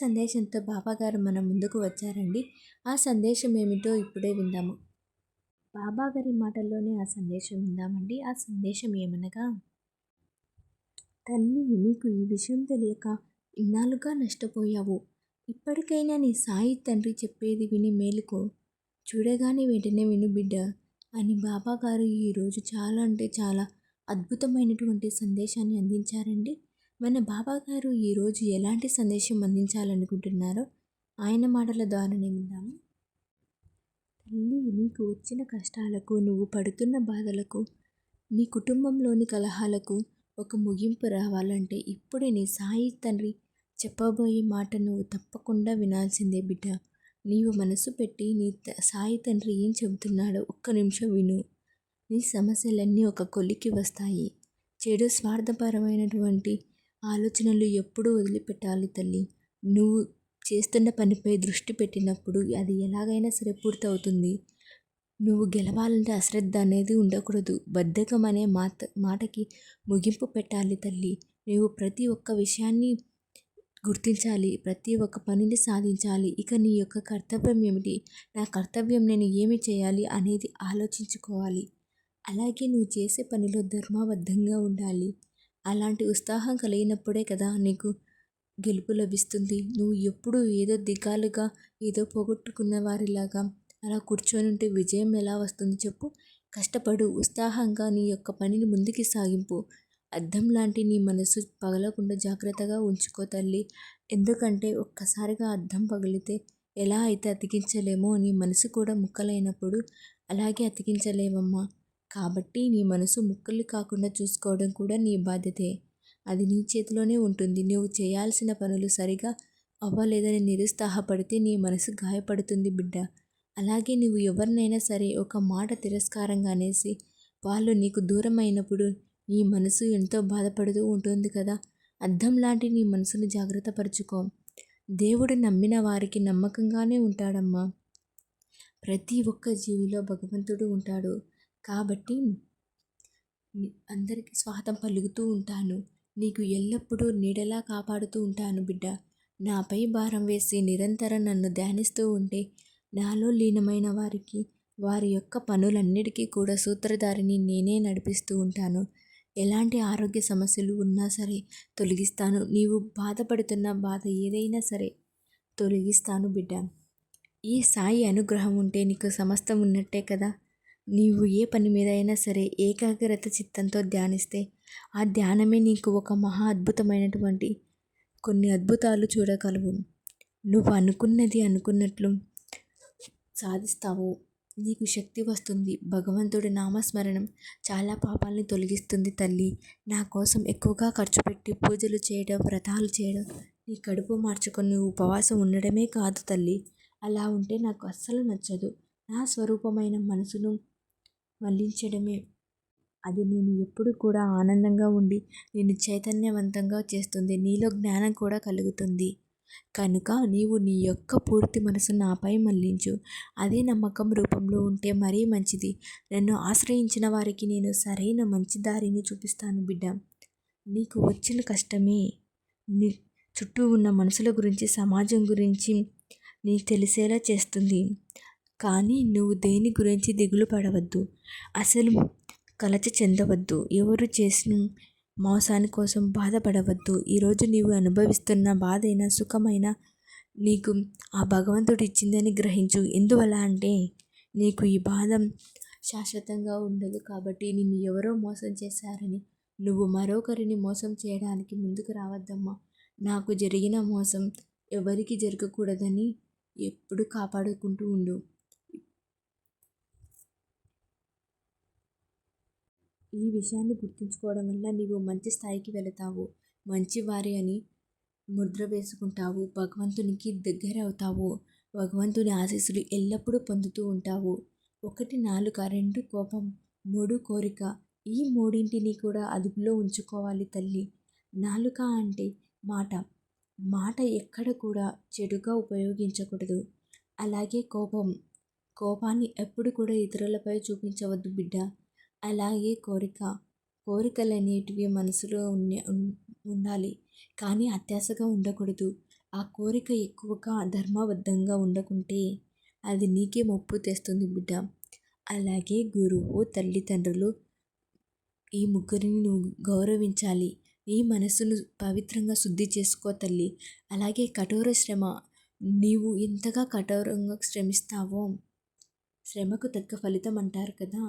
సందేశంతో బాబాగారు మన ముందుకు వచ్చారండి. ఆ సందేశం ఏమిటో ఇప్పుడే విందాము. బాబాగారి మాటల్లోనే ఆ సందేశం విందామండి. ఆ సందేశం ఏమనగా తల్లి నీకు ఈ విషయం తెలియక ఇన్నాళ్ళుగా నష్టపోయావు. ఇప్పటికైనా నీ సాయి తండ్రి చెప్పేది విని మేలుకో. చూడగానే వెంటనే విను బిడ్డ అని బాబాగారు ఈరోజు చాలా అంటే చాలా అద్భుతమైనటువంటి సందేశాన్ని అందించారండి. మన బాబాగారు ఈరోజు ఎలాంటి సందేశం అందించాలనుకుంటున్నారో ఆయన మాటల ద్వారానే విందాము తల్లి నీకు వచ్చిన కష్టాలకు నువ్వు పడుతున్న బాధలకు నీ కుటుంబంలోని కలహాలకు ఒక ముగింపు రావాలంటే ఇప్పుడే నీ సాయి తండ్రి చెప్పబోయే మాట నువ్వు తప్పకుండా వినాల్సిందే బిడ్డ. నీవు మనసు పెట్టి నీ సాయి తండ్రి ఏం చెబుతున్నాడో ఒక్క నిమిషం విను. నీ సమస్యలన్నీ ఒక కొలికి వస్తాయి. చెడు స్వార్థపరమైనటువంటి ఆలోచనలు ఎప్పుడూ వదిలిపెట్టాలి తల్లి. నువ్వు చేస్తున్న పనిపై దృష్టి పెట్టినప్పుడు అది ఎలాగైనా సరే పూర్తవుతుంది. నువ్వు గెలవాలంటే అశ్రద్ధ అనేది ఉండకూడదు. బద్ధకం అనే మాట మాటకి ముగింపు పెట్టాలి తల్లి. నువ్వు ప్రతి ఒక్క విషయాన్ని గుర్తించాలి. ప్రతి ఒక్క పనిని సాధించాలి. ఇక నీ యొక్క కర్తవ్యం ఏమిటి? నా కర్తవ్యం నేను ఏమి చేయాలి అనేది ఆలోచించుకోవాలి. అలాగే నువ్వు చేసే పనిలో ధర్మబద్ధంగా ఉండాలి. అలాంటి ఉత్సాహం కలిగినప్పుడే కదా నీకు గెలుపు లభిస్తుంది. నువ్వు ఎప్పుడు ఏదో దిగాలుగా ఏదో పోగొట్టుకున్న వారిలాగా అలా కూర్చొని ఉంటే విజయం ఎలా వస్తుంది చెప్పు. కష్టపడు ఉత్సాహంగా నీ యొక్క పనిని ముందుకు సాగింపు. అద్దం లాంటి నీ మనసు పగలకుండా జాగ్రత్తగా ఉంచుకో తల్లి. ఎందుకంటే ఒక్కసారిగా అద్దం పగిలితే ఎలా అయితే అతికించలేమో నీ మనసు కూడా ముక్కలైనప్పుడు అలాగే అతికించలేవమ్మా. కాబట్టి నీ మనసు ముక్కలు కాకుండా చూసుకోవడం కూడా నీ బాధ్యతే. అది నీ చేతిలోనే ఉంటుంది. నువ్వు చేయాల్సిన పనులు సరిగా అవ్వలేదని నిరుత్సాహపడితే నీ మనసు గాయపడుతుంది బిడ్డ. అలాగే నువ్వు ఎవరినైనా సరే ఒక మాట తిరస్కారంగా అనేసి వాళ్ళు నీకు దూరమైనప్పుడు నీ మనసు ఎంతో బాధపడుతూ ఉంటుంది కదా. అద్దం లాంటి నీ మనసును జాగ్రత్త పరుచుకో. దేవుడు నమ్మిన వారికి నమ్మకంగానే ఉంటాడమ్మా. ప్రతి ఒక్క జీవిలో భగవంతుడు ఉంటాడు. కాబట్టి అందరికీ స్వాగతం పలుకుతూ ఉంటాను. నీకు ఎల్లప్పుడూ నీడలా కాపాడుతూ ఉంటాను బిడ్డ. నాపై భారం వేసి నిరంతరం నన్ను ధ్యానిస్తూ ఉంటే నాలో లీనమైన వారికి వారి యొక్క పనులన్నిటికీ కూడా సూత్రధారిని నేనే నడిపిస్తూ ఉంటాను. ఎలాంటి ఆరోగ్య సమస్యలు ఉన్నా సరే తొలగిస్తాను. నీవు బాధపడుతున్న బాధ ఏదైనా సరే తొలగిస్తాను బిడ్డ. ఈ సాయి అనుగ్రహం ఉంటే నీకు సమస్తం ఉన్నట్టే కదా. నీవు ఏ పని మీద అయినా సరే ఏకాగ్రత చిత్తంతో ధ్యానిస్తే ఆ ధ్యానమే నీకు ఒక మహా అద్భుతమైనటువంటి కొన్ని అద్భుతాలు చూడగలవు. నువ్వు అనుకున్నది అనుకున్నట్లు సాధిస్తావు. నీకు శక్తి వస్తుంది. భగవంతుడి నామస్మరణం చాలా పాపాలని తొలగిస్తుంది తల్లి. నా కోసం ఎక్కువగా ఖర్చు పెట్టి పూజలు చేయడం వ్రతాలు చేయడం నీ కడుపు మార్చుకొని ఉపవాసం ఉండడమే కాదు తల్లి. అలా ఉంటే నాకు అస్సలు నచ్చదు. నా స్వరూపమైన మనసును మళ్ళించడమే అది నేను ఎప్పుడు కూడా ఆనందంగా ఉండి నేను చైతన్యవంతంగా చేస్తుంది. నీలో జ్ఞానం కూడా కలుగుతుంది. కనుక నీవు నీ యొక్క పూర్తి మనసు నాపై మళ్ళించు. అదే నమ్మకం రూపంలో ఉంటే మరీ మంచిది. నన్ను ఆశ్రయించిన వారికి నేను సరైన మంచి దారిని చూపిస్తాను బిడ్డ. నీకు వచ్చిన కష్టమే. నీ చుట్టూ ఉన్న మనుషుల గురించి సమాజం గురించి నీకు తెలిసేలా చేస్తుంది. కానీ నువ్వు దేని గురించి దిగులు పడవద్దు. అసలు కలత చెందవద్దు. ఎవరు చేసిన మోసాని కోసం బాధపడవద్దు. ఈరోజు నీవు అనుభవిస్తున్న బాధైన సుఖమైన నీకు ఆ భగవంతుడు ఇచ్చిందని గ్రహించు. ఎందువల్ల అంటే నీకు ఈ బాధ శాశ్వతంగా ఉండదు కాబట్టి నిన్ను ఎవరో మోసం చేశారని నువ్వు మరొకరిని మోసం చేయడానికి ముందుకు రావద్దమ్మా. నాకు జరిగిన మోసం ఎవరికి జరగకూడదని ఎప్పుడు కాపాడుకుంటూ ఉండు. ఈ విషయాన్ని గుర్తుంచుకోవడం వల్ల నీవు మంచి స్థాయికి వెళతావు మంచివారి అని ముద్ర వేసుకుంటావు భగవంతునికి దగ్గర అవుతావు భగవంతుని ఆశీస్సులు ఎల్లప్పుడూ పొందుతూ ఉంటావు. ఒకటి నాలుక రెండు కోపం మూడు కోరిక ఈ మూడింటిని కూడా అదుపులో ఉంచుకోవాలి తల్లి. నాలుక అంటే మాట. మాట ఎక్కడ కూడా చెడుగా ఉపయోగించకూడదు. అలాగే కోపం. కోపాన్ని ఎప్పుడు కూడా ఇతరులపై చూపించవద్దు బిడ్డ. అలాగే కోరిక. కోరికలు అనేటివి మనసులో ఉండాలి. కానీ అత్యాశగా ఉండకూడదు. ఆ కోరిక ఎక్కువగా ధర్మబద్ధంగా ఉండకుంటే అది నీకే ముప్పు తెస్తుంది బిడ్డ. అలాగే గురువు తల్లిదండ్రులు ఈ ముగ్గురిని నువ్వు గౌరవించాలి. నీ మనసును పవిత్రంగా శుద్ధి చేసుకో తల్లి. అలాగే కఠోర శ్రమ. నీవు ఎంతగా కఠోరంగా శ్రమిస్తావో శ్రమకు తగ్గ ఫలితం అంటారు కదా.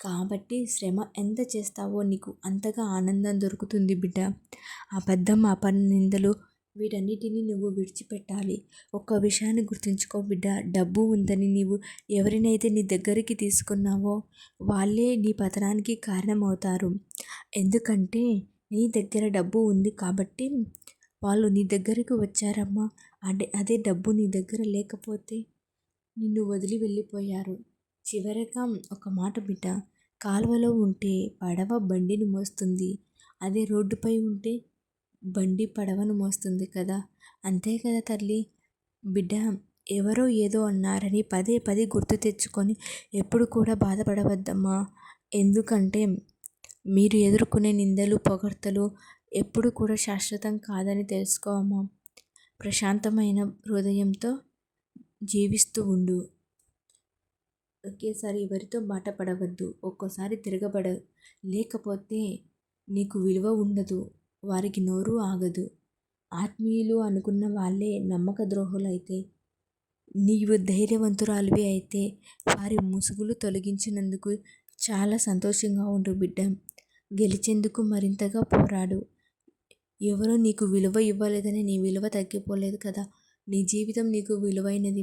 కాబట్టి శ్రమ ఎంత చేస్తావో నీకు అంతగా ఆనందం దొరుకుతుంది బిడ్డ. అబద్ధం అపనిందలు వీటన్నిటిని నువ్వు విడిచిపెట్టాలి. ఒక్క విషయాన్ని గుర్తుంచుకో బిడ్డ. డబ్బు ఉందని నీవు ఎవరినైతే నీ దగ్గరికి తీసుకున్నావో వాళ్ళే నీ పతనానికి కారణమవుతారు. ఎందుకంటే నీ దగ్గర డబ్బు ఉంది కాబట్టి వాళ్ళు నీ దగ్గరకు వచ్చారమ్మా. అదే అదే డబ్బు నీ దగ్గర లేకపోతే నిన్ను వదిలి వెళ్ళిపోయారు. చివరగా ఒక మాట బిడ్డ. కాలువలో ఉంటే పడవ బండిని మోస్తుంది. అదే రోడ్డుపై ఉంటే బండి పడవను మోస్తుంది కదా. అంతే కదా తల్లి. బిడ్డ ఎవరో ఏదో అన్నారని పదే పదే గుర్తు తెచ్చుకొని ఎప్పుడు కూడా బాధపడవద్దమ్మా. ఎందుకంటే మీరు ఎదుర్కొనే నిందలు పొగడ్తలు ఎప్పుడు కూడా శాశ్వతం కాదని తెలుసుకోమ్మా ప్రశాంతమైన హృదయంతో జీవిస్తూ ఉండు. ఒకేసారి ఎవరితో మాట పడవద్దు ఒక్కోసారి తిరగబడ లేకపోతే నీకు విలువ ఉండదు వారికి నోరు ఆగదు. ఆత్మీయులు అనుకున్న వాళ్ళే నమ్మక ద్రోహులైతే నీవు ధైర్యవంతురాలివి అయితే వారి ముసుగులు తొలగించినందుకు చాలా సంతోషంగా ఉండు బిడ్డ. గెలిచేందుకు మరింతగా పోరాడు. ఎవరో నీకు విలువ ఇవ్వలేదని నీ విలువ తగ్గిపోలేదు కదా. నీ జీవితం నీకు విలువైనది.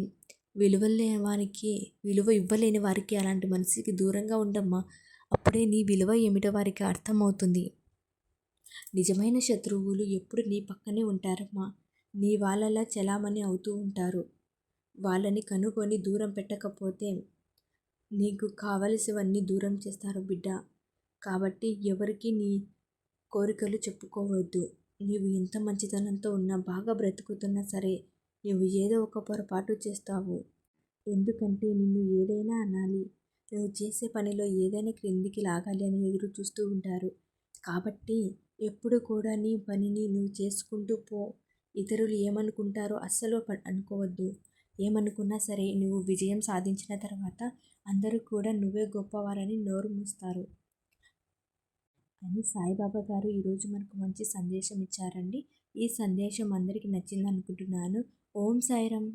విలువలేని వారికి విలువ ఇవ్వలేని వారికి అలాంటి మనిషికి దూరంగా ఉండమ్మా. అప్పుడే నీ విలువ ఏమిటో వారికి అర్థమవుతుంది. నిజమైన శత్రువులు ఎప్పుడు నీ పక్కనే ఉంటారమ్మా. నీ వాళ్ళలా చలామణి అవుతూ ఉంటారు. వాళ్ళని కనుగొని దూరం పెట్టకపోతే నీకు కావలసినవన్నీ దూరం చేస్తారు బిడ్డ. కాబట్టి ఎవరికి నీ కోరికలు చెప్పుకోవద్దు. నీవు ఎంత మంచితనంతో ఉన్నా బాగా బ్రతుకుతున్నా సరే నువ్వు ఏదో ఒక పొరపాటు చేస్తావు. ఎందుకంటే నిన్ను ఏదైనా అనాలి. నువ్వు చేసే పనిలో ఏదైనా క్రిందికి లాగాలి అని ఎదురు చూస్తూ ఉంటారు. కాబట్టి ఎప్పుడు కూడా నీ పనిని నువ్వు చేసుకుంటూ పో. ఇతరులు ఏమనుకుంటారో అస్సలు అనుకోవద్దు. ఏమనుకున్నా సరే నువ్వు విజయం సాధించిన తర్వాత అందరూ కూడా నువ్వే గొప్పవారని నోరు మూస్తారు. అని సాయిబాబా గారు ఈరోజు మనకు మంచి సందేశం ఇచ్చారండి. ఈ సందేశం అందరికీ నచ్చింది అనుకుంటున్నాను ஓம் சாய்ராம்.